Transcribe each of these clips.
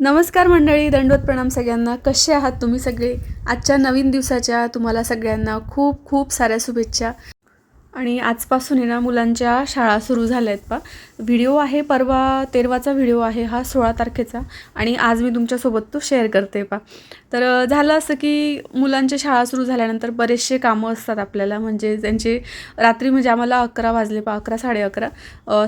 नमस्कार मंडळी दंडवत प्रणाम सगळ्यांना. कसे आहात तुम्ही सगळे? आजच्या नवीन दिवसाच्या तुम्हाला सगळ्यांना खूप खूप साऱ्या शुभेच्छा. आणि आजपासून आहे ना मुलांच्या शाळा सुरू झाल्या आहेत पा व्हिडिओ आहे परवा तेरवाचा व्हिडिओ आहे हा सोळा तारखेचा आणि आज मी तुमच्यासोबत तो शेअर करते पा तर झालं असं की मुलांच्या शाळा सुरू झाल्यानंतर बरेचसे कामं असतात आपल्याला. म्हणजे त्यांचे रात्री म्हणजे आम्हाला अकरा वाजले पा अकरा साडे अकरा.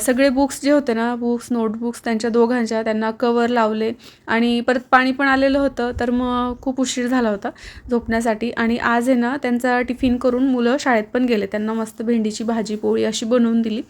सगळे बुक्स जे होते ना बुक्स नोटबुक्स त्यांच्या दोघांच्या त्यांना कवर लावले आणि परत पाणी पण आलेलं होतं तर मग खूप उशीर झाला होता झोपण्यासाठी. आणि आज आहे ना त्यांचा टिफिन करून मुलं शाळेत पण गेले. त्यांना मस्त भेंडीची भाजी पोळी अशी बनवून दिली.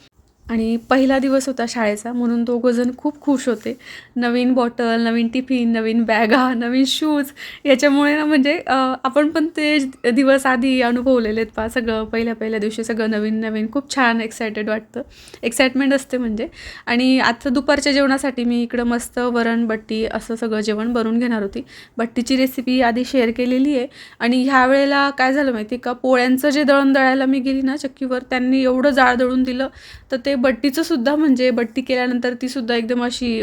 आणि पहिला दिवस होता शाळेचा म्हणून दोघंजण खूप खुश होते. नवीन बॉटल नवीन टिफिन नवीन बॅगा नवीन शूज याच्यामुळे ना म्हणजे आपण पण ते दिवस आधी अनुभवलेले आहेत पा सगळं पहिल्या पहिल्या दिवशी सगळं नवीन नवीन खूप छान एक्सायटेड वाटतं. एक्साइटमेंट असते म्हणजे. आणि आता दुपारच्या जेवणासाठी मी इकडं मस्त वरण बट्टी असं सगळं जेवण बनवून घेणार होती. बट्टीची रेसिपी आधी शेअर केलेली आहे. आणि ह्या वेळेला काय झालं माहिती आहे का? पोळ्यांचं जे दळण दळायला मी गेली ना चक्कीवर त्यांनी एवढं जाळ दळून दिलं तर ते बट्टीचं सुद्धा म्हणजे बट्टी केल्यानंतर ती सुद्धा एकदम अशी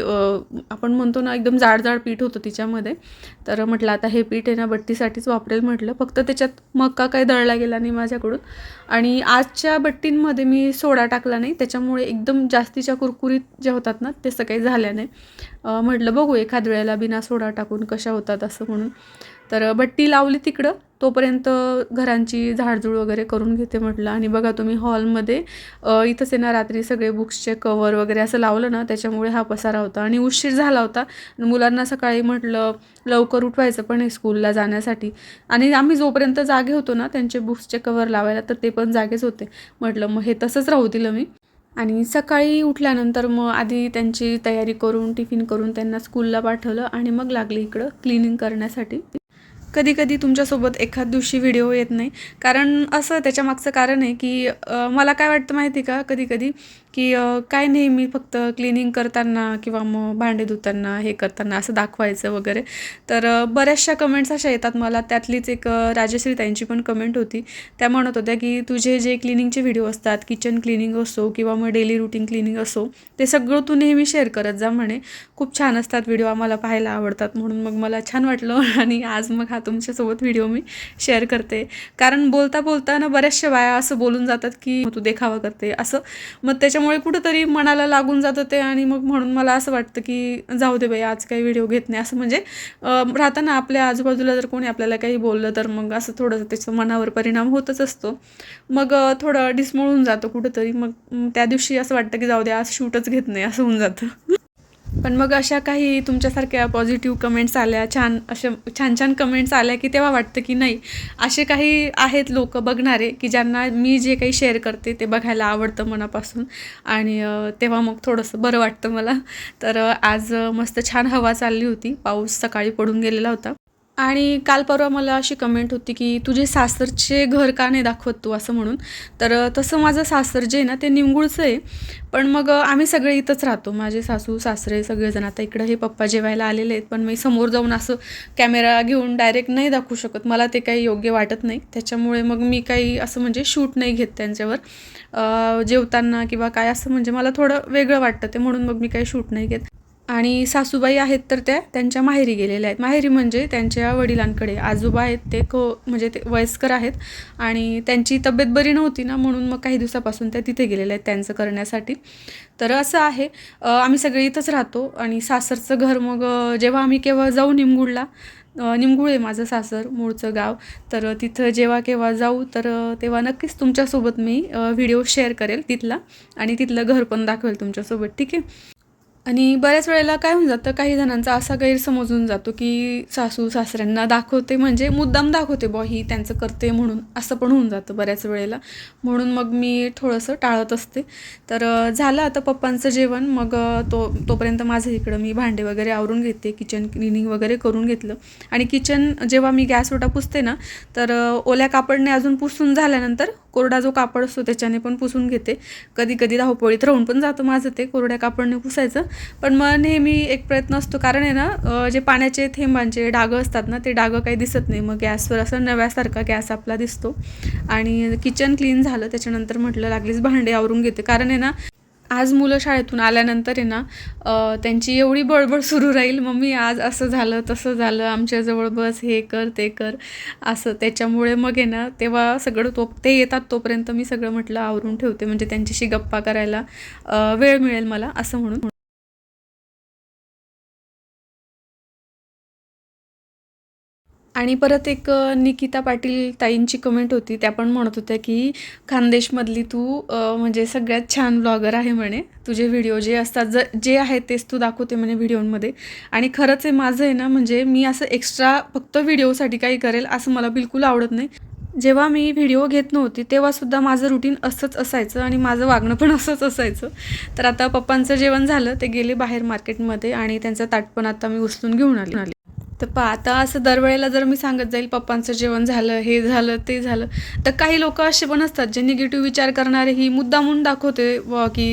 आपण म्हणतो ना एकदम जाड जाड पीठ होतं तिच्यामध्ये. तर म्हटलं आता हे पीठ आहे ना बट्टीसाठीच वापरेल म्हटलं. फक्त त्याच्यात मक्का काही दळला गेला नाही माझ्याकडून. आणि आजच्या बट्टींमध्ये मी सोडा टाकला नाही. त्याच्यामुळे एकदम जास्तीच्या कुरकुरीत ज्या होतात ना ते काही झाल्या नाही. म्हटलं बघू एखाद वेळेला बिना सोडा टाकून कशा होतात असं म्हणून. तर बट्टी लावली तिकडं. तोपर्यंत घरांची झाडझूड वगैरे करून घेते म्हटलं. आणि बघा तुम्ही हॉलमध्ये इथंच आहे ना रात्री सगळे बुक्सचे कवर वगैरे असं लावलं ना त्याच्यामुळे हा पसारा होता. आणि उशीर झाला होता. मुलांना सकाळी म्हटलं लवकर उठवायचं पण आहे स्कूलला जाण्यासाठी. आणि आम्ही जोपर्यंत जागे होतो ना त्यांचे बुक्सचे कवर लावायला तर ते पण जागेच होते. म्हटलं मग हे तसंच राहू दिलं मी. आणि सकाळी उठल्यानंतर मग आधी त्यांची तयारी करून टिफिन करून त्यांना स्कूलला पाठवलं. आणि मग लागली इकडं क्लिनिंग करण्यासाठी. कधी कधी तुमच्यासोबत एखाद दिवशी व्हिडिओ येत नाही. कारण असं त्याच्यामागचं कारण आहे की मला काय वाटतं माहिती का? कधी कधी की काय नेहमी फक्त क्लिनिंग करताना किंवा मग भांडे धुताना हे करताना असं दाखवायचं वगैरे? तर बऱ्याचशा कमेंट्स अशा येतात मला. त्यातलीच एक राजश्री ताईंची पण कमेंट होती. त्या म्हणत होत्या की तुझे जे क्लिनिंगचे व्हिडिओ असतात किचन क्लिनिंग असो किंवा मग डेली रुटीन क्लिनिंग असो ते सगळं तू नेहमी शेअर करत जा म्हणे. खूप छान असतात व्हिडिओ आम्हाला पाहायला आवडतात. म्हणून मग मला छान वाटलं आणि आज मग हा तुमच्यासोबत व्हिडिओ मी शेअर करते. कारण बोलता बोलता ना बऱ्याचशा बाया असं बोलून जातात की तू देखावा करते. असं. मग त्याच्यामुळे कुठंतरी मनाला लागून जातं ते आणि मग म्हणून मला असं वाटतं की जाऊ दे बाई आज काही व्हिडिओ घेत नाही. असं म्हणजे राहताना आपल्या आजूबाजूला जर कोणी आपल्याला काही बोललं तर मग असं थोडंसं त्याचं मनावर परिणाम होतच असतो. मग थोडं डिसमळून जातं कुठंतरी. मग त्या दिवशी असं वाटतं की जाऊ दे आज शूटच घेत नाही असं होऊन जातं. पण मग अशा काही तुमच्यासारख्या पॉझिटिव्ह कमेंट्स आल्या छान अशा छान छान कमेंट्स आल्या की तेव्हा वाटतं की नाही असे काही आहेत लोक बघणारे की ज्यांना मी जे काही शेअर करते ते बघायला आवडतं मनापासून. आणि तेव्हा मग थोडंसं बरं वाटतं मला. तर आज मस्त छान हवा चालली होती. पाऊस सकाळी पडून गेलेला होता. आणि काल परवा मला अशी कमेंट होती की तुझे सासरचे घर का नाही दाखवत तू? असं म्हणून. तर तसं माझं सासर जे आहे ना ते निमगुळचं आहे. पण मग आम्ही सगळे इथंच राहतो. माझे सासू सासरे सगळेजण. आता इकडं हे पप्पा जेवायला आलेले आहेत. पण मी समोर जाऊन असं कॅमेरा घेऊन डायरेक्ट नाही दाखवू शकत. मला ते काही योग्य वाटत नाही. त्याच्यामुळे मग मी काही असं म्हणजे शूट नाही घेत त्यांच्यावर. जेवताना किंवा काय असं म्हणजे मला थोडं वेगळं वाटतं ते म्हणून मग मी काही शूट नाही घेत. आणि सासूबाई आहेत तर त्या त्यांच्या माहेरी गेलेल्या आहेत. माहेरी म्हणजे त्यांच्या वडिलांकडे. आजोबा आहेत ते को म्हणजे ते वयस्कर आहेत आणि त्यांची तब्येत बरी नव्हती ना म्हणून मग काही दिवसापासून त्या तिथे गेलेल्या आहेत त्यांचं करण्यासाठी. तर असं आहे आम्ही सगळे इथंच राहतो आणि सासरचं घर मग जेव्हा आम्ही केव्हा जाऊ निमगुडला निमगुळ आहे माझं सासर मूळचं गाव तर तिथं जेव्हा केव्हा जाऊ तर तेव्हा नक्कीच तुमच्यासोबत मी व्हिडिओ शेअर करेल तिथला आणि तिथलं घर पण दाखवेल तुमच्यासोबत ठीक आहे? आणि बऱ्याच वेळेला काय होऊन जातं काही जणांचा असा गैरसमज होऊन जातो की सासू सासऱ्यांना दाखवते म्हणजे मुद्दाम दाखवते बॉ ही त्यांचं करते म्हणून असं पण होऊन जातं बऱ्याच वेळेला. म्हणून मग मी थोडंसं टाळत असते. तर झालं आता पप्पांचं जेवण. मग तो तोपर्यंत माझं इकडं मी भांडे वगैरे आवरून घेते किचन क्लिनिंग वगैरे करून घेतलं. आणि किचन जेव्हा मी गॅस ओटा पुसते ना तर ओल्या कापडने अजून पुसून झाल्यानंतर कोरडा जो कापड असतो त्याच्याने पण पुसून घेते. कधी कधी धावपळीत राहून पण जातं माझं ते कोरड्या कापडने पुसायचं. पण मग नेहमी एक प्रयत्न असतो कारण आहे ना जे पाण्याचे थेंबांचे डागं असतात ना ते डागं काही दिसत नाही. मग गॅसवर असं नव्यासारखा गॅस आपला दिसतो. आणि किचन क्लीन झालं त्याच्यानंतर म्हटलं लागलीच भांडे आवरून घेते. कारण आहे ना आज मुलं शाळेतून आल्यानंतर आहे ना त्यांची एवढी बळबळ सुरू राहील मम्मी आज असं झालं तसं झालं आमच्याजवळ बस हे कर ते कर. असं त्याच्यामुळे मग आहे ना तेव्हा सगळं तो ते येतात तोपर्यंत मी सगळं म्हटलं आवरून ठेवते म्हणजे त्यांच्याशी गप्पा करायला वेळ मिळेल मला असं म्हणून. आणि परत एक निकिता पाटील ताईंची कमेंट होती. त्या पण म्हणत होत्या की खानदेशमधली तू म्हणजे सगळ्यात छान ब्लॉगर आहे म्हणे. तुझे व्हिडिओ जे असतात ज जे आहे तेच तू दाखवते म्हणे व्हिडिओमध्ये आणि खरंच आहे माझं आहे ना म्हणजे मी असं एक्स्ट्रा फक्त व्हिडिओसाठी काही करेल असं मला बिलकुल आवडत नाही. जेव्हा मी व्हिडिओ घेत नव्हती तेव्हासुद्धा माझं रुटीन असंच असायचं आणि माझं वागणं पण असंच असायचं. तर आता पप्पांचं जेवण झालं ते गेले बाहेर मार्केटमध्ये आणि त्यांचं ताटपण आता मी उचलून घेऊन आले आले. तर पा आता असं दरवेळेला जर मी सांगत जाईल पप्पांचं जेवण झालं हे झालं ते झालं तर काही लोक असे पण असतात जे निगेटिव्ह विचार करणारे ही मुद्दामून दाखवते व की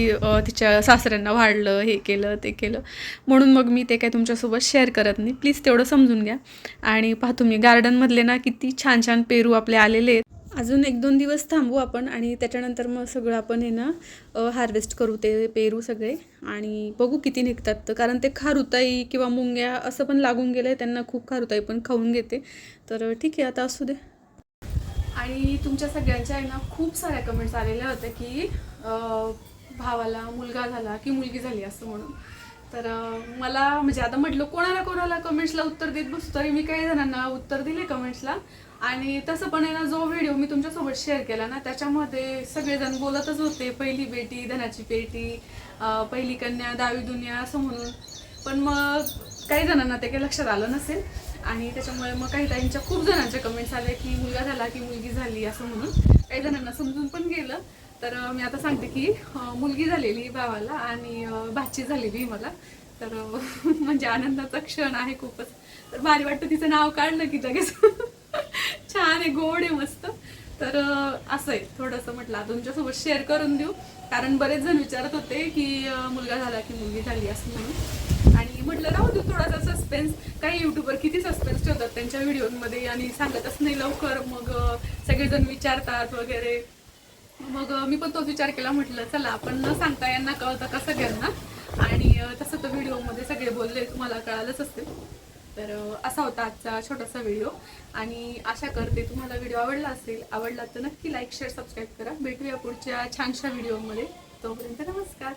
तिच्या सासऱ्यांना वाढलं हे केलं ते केलं. म्हणून मग मी ते काय तुमच्यासोबत शेअर करत नाही. प्लीज तेवढं समजून घ्या. आणि पहा तुम्ही गार्डनमधले ना किती छान छान पेरू आपले आलेले आहेत. अजून एक दोन दिवस थांबू आपण आणि त्याच्यानंतर मग सगळं आपण हे ना हार्वेस्ट करू ते पेरू सगळे आणि बघू किती निघतात तर. कारण ते खारुताई किंवा मुंग्या असं पण लागून गेलं आहे त्यांना खूप खारुताई पण खाऊन घेते. तर ठीक आहे आता असू दे. आणि तुमच्या सगळ्यांच्या आहे ना खूप साऱ्या कमेंट्स आलेल्या होत्या की भावाला मुलगा झाला की मुलगी झाली असं म्हणून. तर मला म्हणजे आता म्हटलं कोणाला कोणाला कमेंट्सला उत्तर देत बसतो तरी मी काही जणांना उत्तर दिले कमेंट्सला आणि तसं पण आहे ना जो व्हिडिओ मी तुमच्यासोबत शेअर केला ना त्याच्यामध्ये सगळेजण बोलतच होते पहिली बेटी धनाची पेटी पहिली कन्या दावी दुनिया असं म्हणून. पण मग काही जणांना ते काही लक्षात आलं नसेल. आणि त्याच्यामुळे मग काही ताईंच्या खूप जणांचे कमेंट्स आले की मुलगा झाला की मुलगी झाली असं म्हणून. काही जणांना समजून पण गेलं. तर मी आता सांगते की मुलगी झालेली भावाला आणि भाची झालेली मला. तर म्हणजे आनंदाचा क्षण आहे खूपच. तर भारी वाटतं तिचं नाव काढलं की लगेच. छान आहे गोड आहे मस्त. तर असं आहे थोडंसं म्हटलं तुमच्यासोबत शेअर करून देऊ. कारण बरेच जण विचारत होते की मुलगा झाला की मुलगी झाली असं म्हणून. आणि म्हटलं राहू देऊ थोडासा सस्पेन्स काही युट्यूबर किती सस्पेन्स ठेवतात त्यांच्या व्हिडिओमध्ये आणि सांगतच नाही लवकर. मग सगळेजण विचारतात वगैरे. मग मी पण तोच विचार केला म्हटलं चला आपण न सांगता यांना कळतं का सगळ्यांना? आणि तसं तर व्हिडिओमध्ये सगळे बोलले तुम्हाला कळालंच असते तर असा होता आजचा छोटासा व्हिडिओ. आणि आशा करते तुम्हाला व्हिडिओ आवडला असेल आवडला तर नक्की लाईक शेअर सबस्क्राईब करा. भेटूया पुढच्या छानशा व्हिडिओमध्ये. तोपर्यंत नमस्कार.